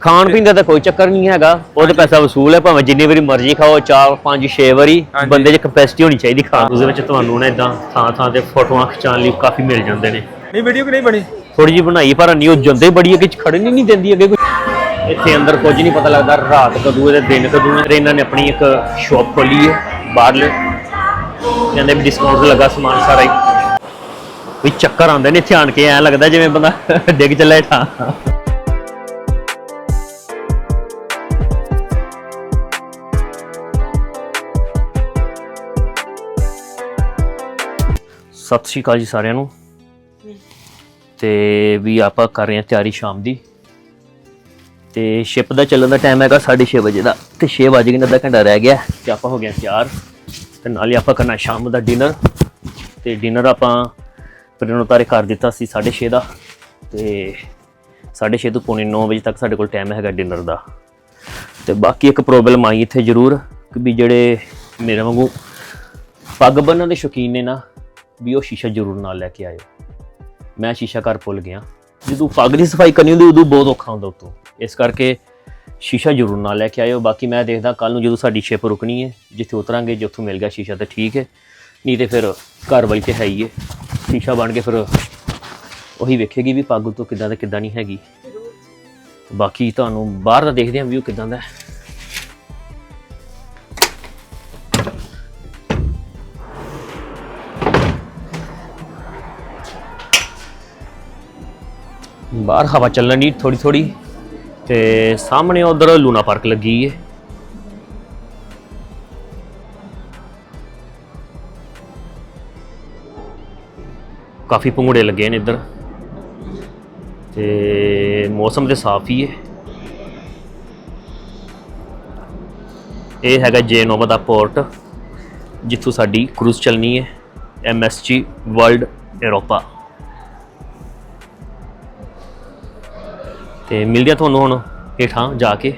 ਖਾਣ ਪੀਣ ਦਾ ਤਾਂ ਕੋਈ ਚੱਕਰ ਨਹੀਂ ਹੈਗਾ। ਉਹ ਤਾਂ ਪੈਸਾ ਵਸੂਲ ਹੈ ਭਾਵੇਂ ਜਿੰਨੀ ਵਾਰੀ ਮਰਜ਼ੀ ਖਾਓ 4 5 6 ਵਾਰੀ। ਬੰਦੇ 'ਚ ਕਪੈਸਿਟੀ ਹੋਣੀ ਚਾਹੀਦੀ ਖਾਣ ਉਸ ਦੇ ਵਿੱਚ ਤੁਹਾਨੂੰ ਨਾ ਇਦਾਂ ਥਾਂ ਥਾਂ ਤੇ ਫੋਟੋਆਂ ਖਿਚਾਉਣ ਲਈ ਕਾਫੀ ਮਿਲ ਜਾਂਦੇ ਨੇ। ਨਹੀਂ ਵੀਡੀਓ ਕਿ ਨਹੀਂ ਬਣੀ? ਥੋੜੀ ਜਿਹੀ ਬਣਾਈ ਪਰ ਨਹੀਂ ਉਹ ਜੰਦੇ ਬੜੀ ਕਿ ਖੜਨ ਹੀ ਨਹੀਂ ਦਿੰਦੀ ਅੱਗੇ ਕੋਈ। ਇੱਥੇ ਅੰਦਰ ਕੁਝ ਨਹੀਂ ਪਤਾ ਲੱਗਦਾ ਰਾਤ ਕਦੋਂ ਹੈ ਤੇ ਦਿਨ ਕਦੋਂ ਹੈ। ਇਹਨਾਂ ਨੇ ਆਪਣੀ ਇੱਕ ਸ਼ਾਪ ਖੋਲੀ ਹੈ ਬਾਹਰਲੇ। ਕਹਿੰਦੇ ਵੀ ਡਿਸਕਾਊਂਟ ਲੱਗਾ ਸਮਾਨ ਸਾਰਾ ਹੀ। ਵੀ ਚੱਕਰ ਆਉਂਦੇ ਨੇ ਇੱਥੇ ਆਣ ਕੇ ਐ ਲੱਗਦਾ ਜਿਵੇਂ ਬੰਦਾ ਡਿੱਗ ਚੱਲੇ ਠਾਂ ਸਤਿ ਸ਼੍ਰੀ ਅਕਾਲ ਜੀ ਸਾਰਿਆਂ ਨੂੰ। ਤੇ ਵੀ ਆਪਾਂ ਕਰ ਰਹੇ ਹਾਂ ਤਿਆਰੀ ਸ਼ਾਮ ਦੀ। ਤੇ ਸ਼ਿਪ ਦਾ ਚੱਲਣ ਦਾ ਟਾਈਮ ਹੈਗਾ 6:30 ਵਜੇ ਦਾ। ਤੇ 6 ਵਜੇ ਕਿੰਨਾ ਅੱਧਾ ਘੰਟਾ ਰਹਿ ਗਿਆ। ਤੇ ਆਪਾਂ ਹੋ ਗਏ ਹਾਂ ਤਿਆਰ। ਤੇ ਨਾਲ ਹੀ ਆਪਾਂ ਕਰਨਾ ਸ਼ਾਮ ਦਾ ਡਿਨਰ ਤੇ ਡਿਨਰ ਆਪਾਂ ਪ੍ਰਿੰਨ ਉਤਾਰੇ ਕਰ ਦਿੱਤਾ ਸੀ 6:30 ਦਾ। ਤੇ 6:30 ਤੋਂ ਪੌਣੇ 9 ਵਜੇ ਤੱਕ ਸਾਡੇ ਕੋਲ ਟਾਈਮ ਹੈਗਾ ਡਿਨਰ ਦਾ। ਤੇ ਬਾਕੀ ਇੱਕ ਪ੍ਰੋਬਲਮ ਆਈ ਇੱਥੇ ਜ਼ਰੂਰ, ਕਿ ਵੀ ਜਿਹੜੇ ਮੇਰੇ ਵਾਂਗੂ ਪੱਗ ਬੰਨਣ ਦੇ ਸ਼ੌਕੀਨ ਨੇ ਨਾ ਵੀ ਉਹ ਸ਼ੀਸ਼ਾ ਜ਼ਰੂਰ ਨਾਲ ਲੈ ਕੇ ਆਇਓ। ਮੈਂ ਸ਼ੀਸ਼ਾ ਘਰ ਭੁੱਲ ਗਿਆ। ਜਦੋਂ ਪੱਗ ਦੀ ਸਫ਼ਾਈ ਕਰਨੀ ਹੁੰਦੀ, ਉਦੋਂ ਬਹੁਤ ਔਖਾ ਹੁੰਦਾ ਉਤੋਂ। ਇਸ ਕਰਕੇ ਸ਼ੀਸ਼ਾ ਜ਼ਰੂਰ ਨਾਲ ਲੈ ਕੇ ਆਇਓ। ਬਾਕੀ ਮੈਂ ਦੇਖਦਾ ਕੱਲ ਨੂੰ ਜਦੋਂ ਸਾਡੀ ਸ਼ਿਪ ਰੁਕਣੀ ਹੈ, ਜਿੱਥੇ ਉਤਰਾਂਗੇ, ਜੇ ਉੱਥੋਂ ਮਿਲ ਗਿਆ ਸ਼ੀਸ਼ਾ ਤਾਂ ਠੀਕ ਹੈ। ਨਹੀਂ ਤੇ ਫਿਰ ਘਰ ਵਾਲੀ ਤੇ ਹੈ ਹੀ ਹੈ। ਸ਼ੀਸ਼ਾ ਬਣ ਕੇ ਫਿਰ ਉਹੀ ਵੇਖੇਗੀ ਵੀ ਪੱਗ ਤੋਂ ਕਿੱਦਾਂ ਦਾ ਕਿੱਦਾਂ ਨਹੀਂ ਹੈਗੀ। ਬਾਕੀ ਤੁਹਾਨੂੰ ਬਾਹਰ ਦਾ ਦੇਖਦੇ ਹਾਂ ਵਿਊ ਕਿੱਦਾਂ ਦਾ ਹੈ। ਬਾਹਰ ਹਵਾ ਚੱਲਣ ਦੀ ਥੋੜੀ ਥੋੜੀ ਤੇ ਸਾਹਮਣੇ ਉਧਰ ਲੂਨਾ ਪਾਰਕ ਲੱਗੀ ਏ। ਕਾਫੀ ਪੰਗੂੜੇ ਲੱਗੇ ਨੇ ਇੱਧਰ ਤੇ ਮੌਸਮ ਤੇ ਸਾਫ਼ ਹੀ ਏ। ਇਹ ਹੈਗਾ ਜੇਨੋਵਾ ਦਾ ਪੋਰਟ, ਜਿੱਥੋਂ ਸਾਡੀ ਕਰੂਜ਼ ਚੱਲਣੀ ਹੈ ਐਮਐਸਜੀ ਵਰਲਡ ਯੂਰੋਪਾ ਤੇ ਮਿਲਦੇ ਆ ਤੁਹਾਨੂੰ ਹੁਣ ਹੇਠਾਂ ਜਾ ਕੇ।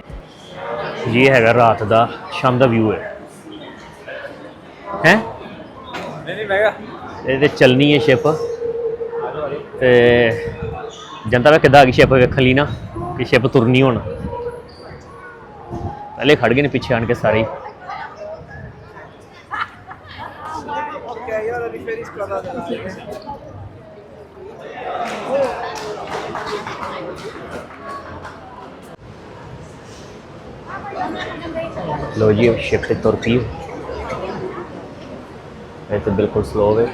ਇਹ ਹੈਗਾ ਰਾਤ ਦਾ ਸ਼ਾਮ ਦਾ ਵਿਊ ਹੈ। ਹੈ? ਨਹੀਂ ਨਹੀਂ ਮੈਂ ਇਹਦੇ ਚੱਲਣੀ ਹੈ ਸ਼ਿਪ ਤੇ ਜਨਤਾ ਵੇ ਕਿੱਦਾਂ ਆ ਗਈ ਸ਼ਿਪ ਵੇਖਣ ਲਈ ਨਾ ਕਿ ਸ਼ਿਪ ਤੁਰਨੀ ਹੁਣ। ਪਹਿਲੇ ਖੜ ਗਏ ਨੇ ਪਿੱਛੇ ਆਣ ਕੇ ਸਾਰੇ। ਲੋ ਜੀ ਸ਼ਿਪ ਤੇ ਤੁਰ ਪਈ। ਇਹ ਤਾਂ ਬਿਲਕੁਲ ਸਲੋ ਹੈ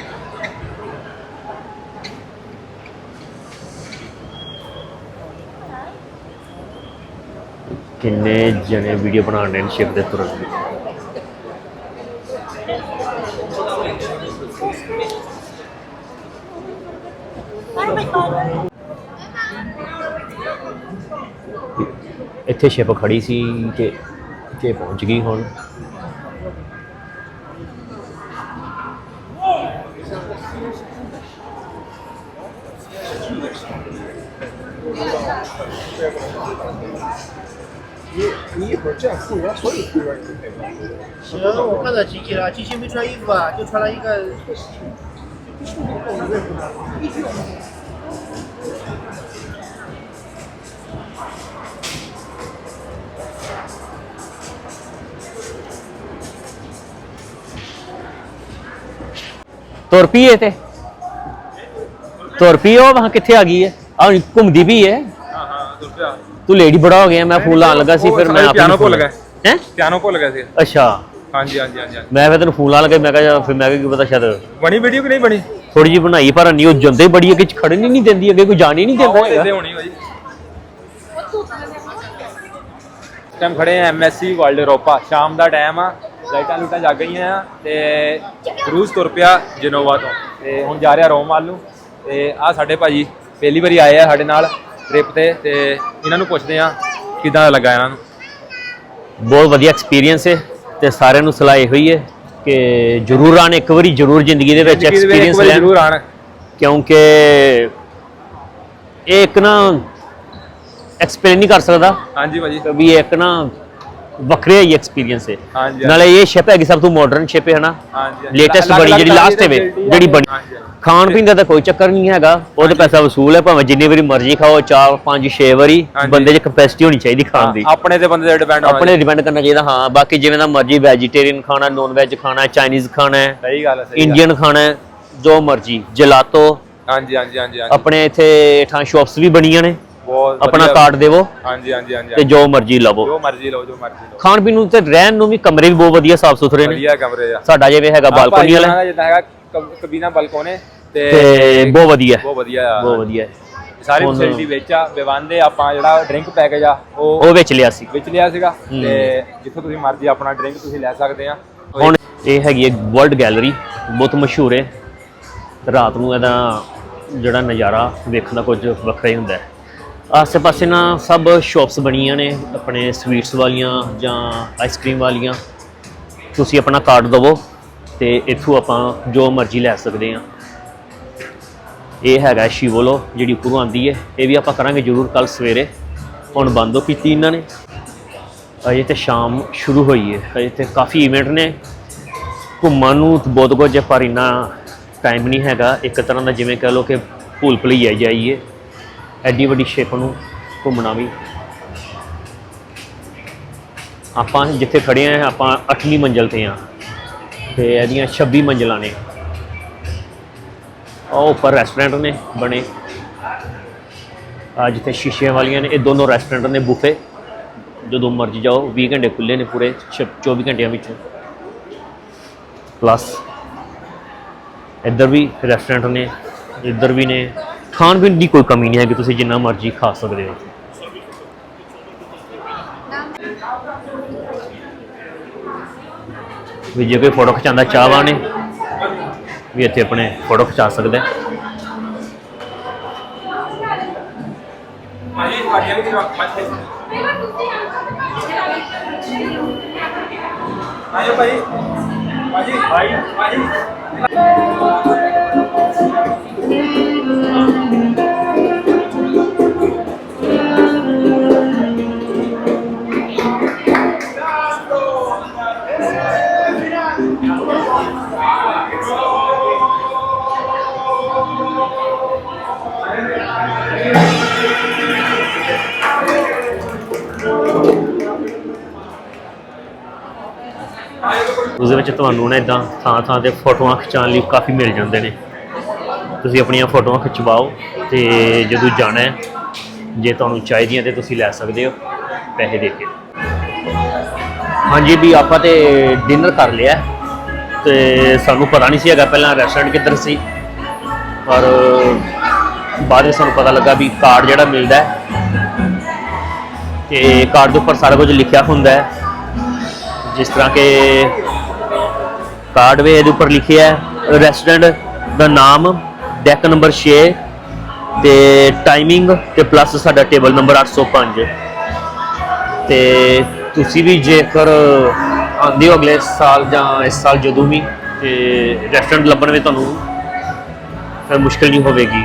ਕਿੰਨੇ ਜਣੇ ਵੀਡੀਓ ਬਣਾਉਣ ਦੇ ਨੇ ਸ਼ਿਪ ਦੇ ਤੁਰਨ ਇੱਥੇ ਸ਼ਿਪ ਖੜੀ ਸੀ 借防自己。你你一会儿这样复原，所以复原你就。行，我看到吉吉了，吉吉没穿衣服啊，就穿了一个。嗯嗯嗯嗯嗯嗯嗯 ਤੁਰ ਪਈ ਇਹ ਤੇ। ਤੁਰ ਪਈ ਉਹ ਵਾਹ ਕਿੱਥੇ ਆ ਗਈ ਹੈ? ਆ ਘੁੰਮਦੀ ਵੀ ਹੈ। ਹਾਂ ਹਾਂ ਤੁਰ ਪਿਆ ਤੂੰ ਲੇਡੀ ਬੜਾ ਹੋ ਗਿਆ ਮੈਂ ਫੋਨ ਲਾਉਣ ਲੱਗਾ ਸੀ ਫਿਰ ਮੈਂ ਆਪ ਪਿਆਨੋ ਭੁੱਲ ਗਿਆ ਹੈ? ਪਿਆਨੋ ਭੁੱਲ ਗਿਆ ਸੀ। ਅੱਛਾ। ਹਾਂਜੀ ਹਾਂਜੀ ਹਾਂਜੀ। ਮੈਂ ਫਿਰ ਤੈਨੂੰ ਫੋਨ ਲਾਉਣ ਲੱਗਾ ਮੈਂ ਕਿਹਾ ਫਿਰ ਮੈਂ ਕੀ ਪਤਾ ਸ਼ਾਇਦ ਬਣੀ ਵੀਡੀਓ ਕਿ ਨਹੀਂ ਬਣੀ? ਥੋੜੀ ਜਿਹੀ ਬਣਾਈ ਪਰ ਨਹੀਂ ਉਹ ਜੰਦੇ ਬੜੀ ਕਿ ਖੜਨ ਹੀ ਨਹੀਂ ਦਿੰਦੀ ਅੱਗੇ ਕੋਈ ਜਾਣ ਹੀ ਨਹੀਂ ਦਿੰਦਾ ਹੈਗਾ। ਹੋਣੀ ਭਾਈ ਟਾਈਮ ਖੜੇ ਆ ਐਮਐਸਸੀ ਵਰਲਡ ਯੂਰੋਪਾ ਸ਼ਾਮ ਦਾ ਟਾਈਮ ਆ। ਲਾਈਟਾਂ ਲੂਟਾਂ ਜਗ ਗਈਆਂ ਆ ਤੇ ਕਰੂਜ਼ ਤੁਰ ਪਿਆ ਜਨੋਵਾ ਤੋਂ। ਤੇ ਹੁਣ ਜਾ ਰਿਹਾ ਰੋਮ ਵੱਲ ਨੂੰ। ਤੇ ਆ ਸਾਡੇ ਭਾਜੀ ਪਹਿਲੀ ਵਾਰੀ ਆਏ ਆ ਸਾਡੇ ਨਾਲ ਟ੍ਰਿਪ ਤੇ ਤੇ ਇਹਨਾਂ ਨੂੰ ਪੁੱਛਦੇ ਆ ਕਿਦਾਂ ਲੱਗਾ ਇਹਨਾਂ ਨੂੰ। ਬਹੁਤ ਵਧੀਆ ਐਕਸਪੀਰੀਅੰਸ ਹੈ ਤੇ ਸਾਰਿਆਂ ਨੂੰ ਸਲਾਹ ਇਹੋ ਹੀ ਹੈ ਕਿ ਜ਼ਰੂਰ ਆਣ ਇੱਕ ਵਾਰੀ ਜ਼ਰੂਰ ਜ਼ਿੰਦਗੀ ਦੇ ਵਿੱਚ ਐਕਸਪੀਰੀਅੰਸ ਲੈਣ। ਜ਼ਰੂਰ ਆਣ। ਕਿਉਂਕਿ ਇਹ ਇੱਕ ਨਾ ਐਕਸਪਲੇਨ ਨਹੀਂ ਕਰ ਸਕਦਾ ਹਾਂਜੀ ਭਾਜੀ। ਵੀ ਇੱਕ ਨਾ ਵੱਖਰੇ ਹੀ ਐਕਸਪੀਰੀਅੰਸ ਹੈ। ਹਾਂਜੀ ਨਾਲੇ ਇਹ ਸ਼ਿਪ ਹੈਗੀ ਸਭ ਤੋਂ ਮਾਡਰਨ ਸ਼ਿਪ ਹੈ ਹਨਾ? ਹਾਂਜੀ। ਲੇਟੈਸਟ ਬਣੀ ਜਿਹੜੀ ਲਾਸਟ ਦੀ ਹੈ। ਜਿਹੜੀ ਬਣੀ। ਖਾਣ ਪੀਣ ਦਾ ਤਾਂ ਕੋਈ ਚੱਕਰ ਨਹੀਂ ਹੈਗਾ। ਉਹ ਤੇ ਪੈਸਾ ਵਸੂਲ ਹੈ ਭਾਵੇਂ ਜਿੰਨੀ ਵਾਰੀ ਮਰਜ਼ੀ ਖਾਓ 4 5 6 ਵਾਰੀ। ਬੰਦੇ 'ਚ ਕਪੈਸਿਟੀ ਹੋਣੀ ਚਾਹੀਦੀ ਖਾਣ ਦੀ। ਆਪਣੇ ਤੇ ਬੰਦੇ ਤੇ ਡਿਪੈਂਡ ਹੋਣਾ ਆਪਣੇ ਡਿਪੈਂਡ ਕਰਨਾ ਚਾਹੀਦਾ ਹਾਂ। ਬਾਕੀ ਜਿਵੇਂ ਦਾ ਮਰਜ਼ੀ ਵੈਜੀਟੇਰੀਅਨ ਖਾਣਾ ਨੌਨ ਵੈਜ ਖਾਣਾ ਚਾਈਨੀਜ਼ ਖਾਣਾ ਹੈ ਸਹੀ ਗੱਲ ਹੈ ਸਹੀ। ਇੰਡੀਅਨ ਖਾਣਾ ਜੋ ਮਰਜ਼ੀ ਜਲਾਤੋ ਹਾਂਜੀ ਹਾਂਜੀ ਹਾਂਜੀ ਆਪਣੇ ਇੱਥੇ ਠਾਂ ਸ਼ਾਪਸ ਵੀ ਬਣੀਆਂ ਨੇ। ਬਹੁਤ ਆਪਣਾ ਵਧੀਆ। ਕਾਰਡ ਦੇਵੋ ਹਾਂਜੀ ਹਾਂਜੀ ਹਾਂਜੀ ਤੇ ਜੋ ਮਰਜ਼ੀ ਲਵੋ। ਜੋ ਮਰਜ਼ੀ ਲਓ ਜੋ ਮਰਜ਼ੀ ਲਓ। ਖਾਣ ਪੀਣ ਨੂੰ ਤੇ ਰਹਿਣ ਨੂੰ ਵੀ ਕਮਰੇ ਵੀ ਬਹੁਤ ਵਧੀਆ ਸਾਫ਼ ਸੁਥਰੇ ਨੇ। ਵਧੀਆ ਕਮਰੇ ਆ। ਸਾਡਾ ਜਿਵੇਂ ਹੈਗਾ ਬਾਲਕੋਨੀ ਵਾਲਾ। ਜਿੱਦਾਂ ਹੈਗਾ ਕ- ਕਬੀਨਾ ਬਲਕੋਨੇ ਤੇ ਤੇ ਬਹੁਤ ਵਧੀਆ ਹੈ, ਬਹੁਤ ਵਧੀਆ। ਆ ਬਹੁਤ ਵਧੀਆ ਹੈ। ਸਾਰੀ ਹੁਣ- ਫੈਸਿਲਿਟੀ ਵਿੱਚ ਆ ਵਿਵਾਂਦੇ ਆਪਾਂ ਜਿਹੜਾ ਡਰਿੰਕ ਪੈਕੇਜ ਆ ਉਹ ਉਹ ਵਿੱਚ ਲਿਆ ਸੀ। ਵਿੱਚ ਲਿਆ ਸੀਗਾ। ਤੇ ਜਿੱਥੋਂ ਤੁਸੀਂ ਮਰਜ਼ੀ ਆਪਣਾ ਡਰਿੰਕ ਤੁਸੀਂ ਲੈ ਸਕਦੇ ਆ। ਹੁਣ ਇਹ ਹੈਗੀ ਹੈ ਵਰਲਡ ਗੈਲਰੀ ਬਹੁਤ ਮਸ਼ਹੂਰ ਹੈ। ਰਾਤ ਨੂੰ ਇਹਦਾ ਜਿਹੜਾ ਨਜ਼ਾਰਾ ਵੇਖਣ ਦਾ ਕੁਝ ਵੱਖਰਾ ਹੀ ਹੁੰਦਾ ਹੈ। ਆਸੇ ਪਾਸੇ ਨਾ ਸਭ ਸ਼ਾਪਸ ਬਣੀਆਂ ਨੇ, ਆਪਣੇ ਸਵੀਟਸ ਵਾਲੀਆਂ ਜਾਂ ਆਈਸਕ੍ਰੀਮ ਵਾਲੀਆਂ। ਤੁਸੀਂ ਆਪਣਾ ਕਾਰਡ ਦਵੋ ਤੇ ਇੱਥੋਂ ਆਪਾਂ ਜੋ ਮਰਜ਼ੀ ਲੈ ਸਕਦੇ ਹਾਂ। ਇਹ ਹੈਗਾ ਸ਼ਿਵੋਲੋ, ਜਿਹੜੀ ਉੱਪਰੋਂ ਆਂਦੀ ਹੈ। ਇਹ ਵੀ ਆਪਾਂ ਕਰਾਂਗੇ ਜ਼ਰੂਰ ਕੱਲ ਸਵੇਰੇ। ਹੁਣ ਬੰਦ ਹੋ ਕੀਤੀ ਇਹਨਾਂ ਨੇ। ਅਜੇ ਤੇ ਸ਼ਾਮ ਸ਼ੁਰੂ ਹੋਈ ਹੈ। ਅਜੇ ਤੇ ਕਾਫੀ ਇਵੈਂਟ ਨੇ। ਘੁੰਮਣ ਨੂੰ ਬਹੁਤ ਕੁਝ ਪਰ ਇੰਨਾ ਟਾਈਮ ਨਹੀਂ ਹੈਗਾ। ਇੱਕ ਤਰ੍ਹਾਂ ਦਾ ਜਿਵੇਂ ਕਹ ਲਓ ਕਿ ਭੂਲ ਭੁਲਈਆ ਜਾਈਏ। ਐਡੀ ਵੱਡੀ ਸ਼ਿਪ ਨੂੰ ਘੁੰਮਣਾ ਵੀ। ਆਪਾਂ ਜਿੱਥੇ ਖੜੇ ਆ, ਆਪਾਂ 8ਵੀਂ ਮੰਜ਼ਲ ਤੇ ਆ। ਤੇ ਇਹਦੀਆਂ 26 ਮੰਜ਼ਲਾਂ ਨੇ। ਉਹ ਉੱਪਰ ਰੈਸਟੋਰੈਂਟ ਨੇ ਬਣੇ। ਆ ਜਿੱਥੇ ਸ਼ੀਸ਼ਿਆਂ ਵਾਲੀਆਂ ਨੇ, ਇਹ ਦੋਨੋਂ ਰੈਸਟੋਰੈਂਟ ਨੇ, ਬੁਫੇ। ਜਦੋਂ ਮਰਜ਼ੀ ਜਾਓ 20 ਘੰਟੇ ਖੁੱਲੇ ਨੇ ਪੂਰੇ, ਛ- 24 ਘੰਟਿਆਂ ਵਿੱਚ। ਪਲੱਸ ਇੱਧਰ ਵੀ ਰੈਸਟੋਰੈਂਟ ਨੇ, ਇੱਧਰ ਵੀ ਨੇ। ਖਾਣ ਪੀਣ ਦੀ ਕੋਈ ਕਮੀ ਨਹੀਂ ਹੈ ਕਿ ਤੁਸੀਂ ਜਿੰਨਾ ਮਰਜ਼ੀ ਖਾ ਸਕਦੇ ਹੋ ਵੀ ਜੇ ਕੋਈ ਫੋਟੋ ਖਿਚਾਉਂਦਾ ਚਾਹਵਾਂ ਨੇ ਵੀ ਇੱਥੇ ਆਪਣੇ ਫੋਟੋ ਖਿਚਾ ਸਕਦਾ ਹੈ। ਹਾਂਜੀ ਤੁਹਾਡੀਆਂ ਵੀ ਆਜੋ ਭਾਈ, ਭਾਜੀ ਭਾਈ ਭਾਜੀ ਉਸ ਦੇ ਵਿੱਚ ਤੁਹਾਨੂੰ ਨਾ ਇਦਾਂ ਥਾਂ ਥਾਂ ਤੇ ਫੋਟੋਆਂ ਖਿਚਾਉਣ ਲਈ ਕਾਫੀ ਮਿਲ ਜਾਂਦੇ ਨੇ। ਤੁਸੀਂ ਆਪਣੀਆਂ ਫੋਟੋਆਂ ਖਿਚਵਾਓ ਤੇ ਜਦੋਂ ਜਾਣਾ ਹੈ, ਜੇ ਤੁਹਾਨੂੰ ਚਾਹੀਦੀਆਂ ਤੇ ਤੁਸੀਂ ਲੈ ਸਕਦੇ ਹੋ ਪੈਸੇ ਦੇ ਕੇ। ਹਾਂਜੀ ਵੀ ਆਪਾਂ ਤੇ ਡਿਨਰ ਕਰ ਲਿਆ ਤੇ ਸਾਨੂੰ ਪਤਾ ਨਹੀਂ ਸੀ ਹੈਗਾ ਪਹਿਲਾਂ ਰੈਸਟੋਰੈਂਟ ਕਿੱਧਰ ਸੀ, ਪਰ ਬਾਅਦ ਵਿੱਚ ਸਾਨੂੰ ਪਤਾ ਲੱਗਾ ਵੀ ਕਾਰਡ ਜਿਹੜਾ ਮਿਲਦਾ ਹੈ ਤੇ ਕਾਰਡ ਦੇ ਉੱਪਰ ਸਾਰਾ ਕੁਝ ਲਿਖਿਆ ਹੁੰਦਾ ਹੈ, ਜਿਸ ਤਰ੍ਹਾਂ ਕਿ ਕਾਰਡ ਵੇ ਇਹਦੇ ਉੱਪਰ ਲਿਖਿਆ ਹੈ, ਰੈਸਟੋਰੈਂਟ ਦਾ ਨਾਮ, ਡੈਕ ਨੰਬਰ 6 ਤੇ ਟਾਈਮਿੰਗ ਤੇ ਪਲੱਸ ਸਾਡਾ ਟੇਬਲ ਨੰਬਰ 805 ਤੇ ਤੁਸੀਂ ਵੀ ਜੇਕਰ ਆਉਂਦੇ ਹੋ ਅਗਲੇ ਸਾਲ ਜਾਂ ਇਸ ਸਾਲ ਜਦੋਂ ਵੀ, ਤੇ ਰੈਸਟੋਰੈਂਟ ਲੱਭਣ ਵਿੱਚ ਤੁਹਾਨੂੰ ਫਿਰ ਮੁਸ਼ਕਲ ਨਹੀਂ ਹੋਵੇਗੀ।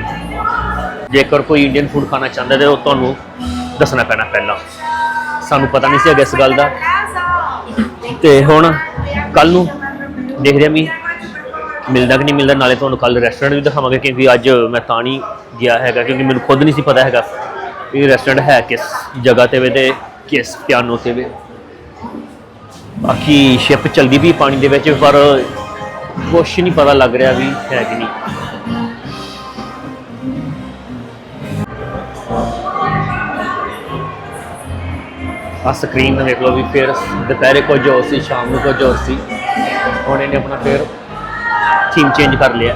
ਜੇਕਰ ਕੋਈ ਇੰਡੀਅਨ ਫੂਡ ਖਾਣਾ ਚਾਹੁੰਦਾ ਤੇ ਉਹ ਤੁਹਾਨੂੰ ਦੱਸਣਾ ਪੈਣਾ ਪਹਿਲਾਂ। ਸਾਨੂੰ ਪਤਾ ਨਹੀਂ ਸੀ ਹੈਗਾ ਇਸ ਗੱਲ ਦਾ। ਤੇ ਹੁਣ ਕੱਲ ਨੂੰ ਦੇਖਦੇ ਹਾਂ ਵੀ ਮਿਲਦਾ ਕਿ ਨਹੀਂ ਮਿਲਦਾ, ਨਾਲੇ ਤੁਹਾਨੂੰ ਕੱਲ ਰੈਸਟੋਰੈਂਟ ਵੀ ਦਿਖਾਵਾਂਗੇ ਕਿਉਂਕਿ ਅੱਜ ਮੈਂ ਤਾਂ ਨਹੀਂ ਗਿਆ ਹੈਗਾ ਕਿਉਂਕਿ ਮੈਨੂੰ ਖੁਦ ਨਹੀਂ ਸੀ ਪਤਾ ਹੈਗਾ ਵੀ ਰੈਸਟੋਰੈਂਟ ਹੈ ਕਿਸ ਜਗ੍ਹਾ ਤੇ ਵੇ ਤੇ ਕਿਸ ਪਿਆਨੋ ਤੇ ਵੇ। ਬਾਕੀ ਸ਼ਿਪ ਚੱਲਦੀ ਵੀ ਪਾਣੀ ਦੇ ਵਿੱਚ, ਪਰ ਕੁਛ ਨਹੀਂ ਪਤਾ ਲੱਗ ਰਿਹਾ ਵੀ ਹੈ ਕਿ ਨਹੀਂ। ਆ ਸਕਰੀਨ ਵੇਖ ਲਓ ਵੀ ਫਿਰ ਦੁਪਹਿਰੇ ਕੁਝ ਹੋਰ ਸੀ, ਸ਼ਾਮ ਨੂੰ ਕੁਝ ਹੋਰ ਸੀ। ਹੁਣ ਇਹਨੇ ਆਪਣਾ ਫਿਰ ਥੀਮ ਚੇਂਜ ਕਰ ਲਿਆ।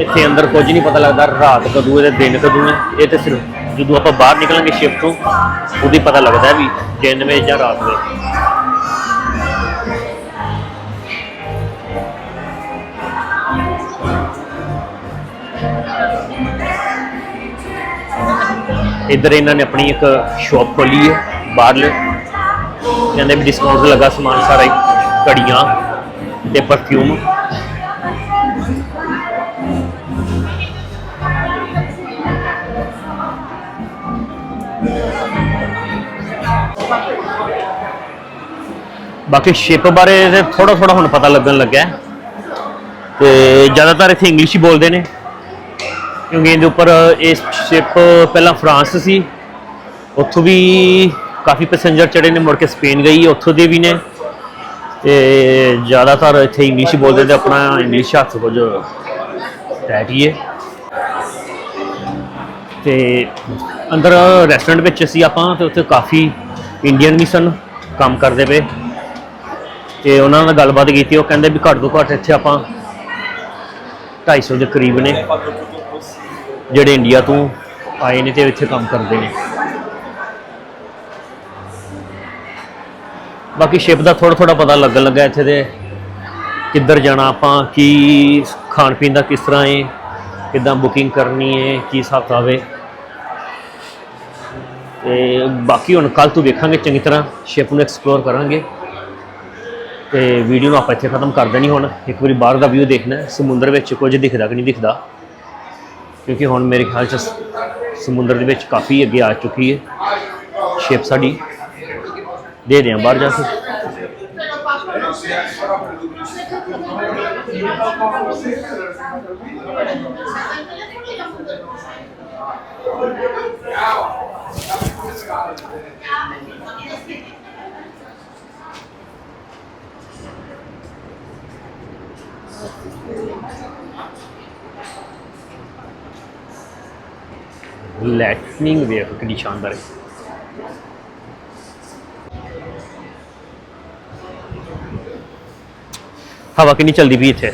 ਇੱਥੇ ਅੰਦਰ ਕੁਝ ਨਹੀਂ ਪਤਾ ਲੱਗਦਾ, ਰਾਤ ਕਦੋਂ ਹੈ ਤੇ ਦਿਨ ਕਦੋਂ ਹੈ। ਇਹ ਤੇ ਸਿਰਫ ਜਦੋਂ ਆਪਾਂ ਬਾਹਰ ਨਿਕਲਾਂਗੇ ਸ਼ਿਫਟ ਤੋਂ ਉਹਦੀ ਪਤਾ ਲੱਗਦਾ ਵੀ ਦਿਨ ਵੇ ਜਾਂ ਰਾਤ ਵੇ। ਇੱਧਰ ਇਹਨਾਂ ਨੇ ਆਪਣੀ ਇੱਕ ਸ਼ਾਪ ਖੋਲੀ ਹੈ, ਬਾਹਰਲੇ। ਕਹਿੰਦੇ ਵੀ ਡਿਸਕਾਊਂਟ ਲੱਗਾ ਸਮਾਨ ਸਾਰਾ ਘੜੀਆਂ ਕੜੀਆਂ ਤੇ ਪਰਫਿਊਮ ਬਾਕੀ ਸ਼ਿਪ ਬਾਰੇ ਥੋੜਾ ਥੋੜਾ ਹੁਣ ਪਤਾ ਲੱਗਣ ਲੱਗਾ ਤੇ ਜ਼ਿਆਦਾਤਰ ਇੱਥੇ ਇੰਗਲਿਸ਼ ਹੀ ਬੋਲਦੇ ਨੇ। ਕਿਉਂਕਿ ਇਹਦੇ ਉੱਪਰ ਇਹ ਸ਼ਿਪ ਪਹਿਲਾਂ ਫਰਾਂਸ ਸੀ। ਉੱਥੋਂ ਵੀ ਕਾਫੀ ਪੈਸੇਂਜਰ ਚੜੇ ਨੇ, ਮੁੜ ਕੇ ਸਪੇਨ ਗਈ, ਉੱਥੋਂ ਦੇ ਵੀ ਨੇ। ਤੇ ਜ਼ਿਆਦਾਤਰ ਇੱਥੇ ਇੰਗਲਿਸ਼ ਬੋਲਦੇ ਤੇ ਆਪਣਾ ਇੰਗਲਿਸ਼ ਹੱਥ ਕੁਝ ਟੈਟ ਹੀ ਤੇ ਅੰਦਰ ਰੈਸਟੋਰੈਂਟ ਵਿੱਚ ਸੀ ਆਪਾਂ ਤੇ ਉੱਥੇ ਕਾਫੀ ਇੰਡੀਅਨ ਵੀ ਸਨ, ਕੰਮ ਕਰਦੇ ਪਏ। ਤੇ ਉਹਨਾਂ ਨਾਲ ਗੱਲਬਾਤ ਕੀਤੀ, ਉਹ ਕਹਿੰਦੇ ਵੀ ਘੱਟ ਤੋਂ ਘੱਟ ਇੱਥੇ ਆਪਾਂ 250 ਦੇ ਕਰੀਬ ਨੇ। ਜਿਹੜੇ ਇੰਡੀਆ ਤੋਂ ਆਏ ਨੇ ਤੇ ਇੱਥੇ ਕੰਮ ਕਰਦੇ ਨੇ। ਬਾਕੀ ਸ਼ਿਪ ਦਾ ਥੋੜਾ ਥੋੜਾ ਪਤਾ ਲੱਗਣ ਲੱਗਾ ਇੱਥੇ ਦੇ ਕਿੱਧਰ ਜਾਣਾ ਆਪਾਂ, ਕੀ ਖਾਣ ਪੀਣ ਦਾ ਕਿਸ ਤਰ੍ਹਾਂ ਹੈ ਕਿੱਦਾਂ ਬੁਕਿੰਗ ਕਰਨੀ ਹੈ ਕੀ ਹਿਸਾਬ ਕਿਤਾਬ ਹੈ ਤੇ ਬਾਕੀ ਹੁਣ ਕੱਲ ਤੋਂ ਵੇਖਾਂਗੇ, ਚੰਗੀ ਤਰ੍ਹਾਂ ਸ਼ਿਪ ਨੂੰ ਐਕਸਪਲੋਰ ਕਰਾਂਗੇ। ਤੇ ਵੀਡੀਓ ਨੂੰ ਆਪਾਂ ਇੱਥੇ ਖਤਮ ਕਰ ਦੇਣੀ ਹੁਣ। ਇੱਕ ਵਾਰੀ ਬਾਹਰ ਦਾ ਵਿਊ ਦੇਖਣਾ, ਸਮੁੰਦਰ ਵਿੱਚ ਕੁਝ ਦਿਖਦਾ ਕਿ ਨਹੀਂ ਦਿਖਦਾ। ਕਿਉਂਕਿ ਹੁਣ ਮੇਰੇ ਖਿਆਲ ਚ ਸ- ਸਮੁੰਦਰ ਦੇ ਵਿੱਚ ਕਾਫੀ ਅੱਗੇ ਆ ਚੁੱਕੀ ਹੈ ਸ਼ਿਪ ਸਾਡੀ ਦੇ ਦੇ ਬਾਹਰ ਜਾ ਕੇ ਲੈਟਨਿੰਗ ਵੇਖ ਕਿੰਨੀ ਸ਼ਾਨਦਾਰ ਹੈ। ਹਵਾ ਕਿੰਨੀ ਚਲਦੀ ਵੀ ਇੱਥੇ?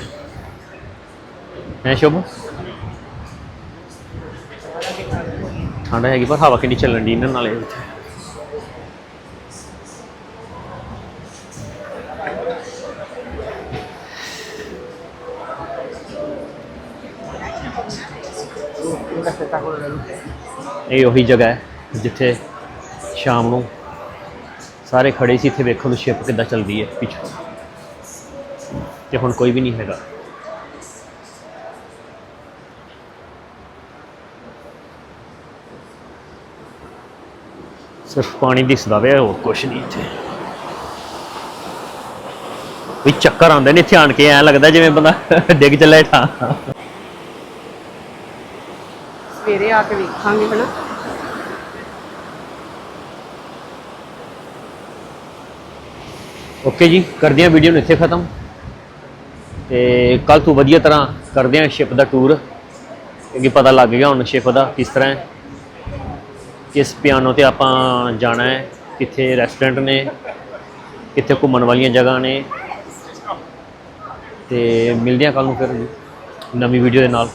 ਹੈ ਸ਼ੁਭ? ਠੰਡ ਹੈਗੀ, ਪਰ ਹਵਾ ਕਿੰਨੀ ਚੱਲਣ ਦੀ ਇਹਨਾਂ ਨਾਲ ਇੱਥੇ। ਇਹ ਉਹੀ ਜਗ੍ਹਾ ਹੈ ਜਿੱਥੇ ਸ਼ਾਮ ਨੂੰ ਸਾਰੇ ਖੜੇ ਸੀ, ਇੱਥੇ ਵੇਖਣ ਨੂੰ ਸ਼ਿਪ ਕਿੱਦਾਂ ਚੱਲਦੀ ਹੈ ਪਿੱਛੋਂ। ਤੇ ਹੁਣ ਕੋਈ ਵੀ ਨਹੀਂ ਹੈਗਾ। ਸਿਰਫ ਪਾਣੀ ਦਿਸਦਾ ਪਿਆ, ਹੋਰ ਕੁਛ ਨਹੀਂ ਇੱਥੇ। ਵੀ ਚੱਕਰ ਆਉਂਦੇ ਨੇ ਇੱਥੇ ਆਣ ਕੇ, ਐ ਲੱਗਦਾ ਜਿਵੇਂ ਬੰਦਾ ਡਿੱਗ ਚੱਲੇ ਠਾਂ ਸਵੇਰੇ ਆ ਕੇ ਵੇਖਾਂਗੇ, ਹਨਾ। ਓਕੇ ਜੀ, ਕਰਦੇ ਹਾਂ ਵੀਡੀਓ ਨੂੰ ਇੱਥੇ ਖਤਮ। ਤੇ ਕੱਲ ਤੋਂ ਵਧੀਆ ਤਰ੍ਹਾਂ ਕਰਦੇ ਹਾਂ ਸ਼ਿਪ ਦਾ ਟੂਰ ਕਿਉਂਕਿ ਪਤਾ ਲੱਗ ਗਿਆ ਹੁਣ ਸ਼ਿਪ ਦਾ ਕਿਸ ਤਰ੍ਹਾਂ ਹੈ। ਕਿਸ ਪਿਆਨੋ ਤੇ ਆਪਾਂ ਜਾਣਾ ਹੈ, ਕਿੱਥੇ ਰੈਸਟੋਰੈਂਟ ਨੇ, ਕਿੱਥੇ ਘੁੰਮਣ ਵਾਲੀਆਂ ਜਗ੍ਹਾ ਨੇ। ਤੇ ਮਿਲਦੇ ਹਾਂ ਕੱਲ ਨੂੰ ਫਿਰ ਨਵੀਂ ਵੀਡੀਓ ਦੇ ਨਾਲ।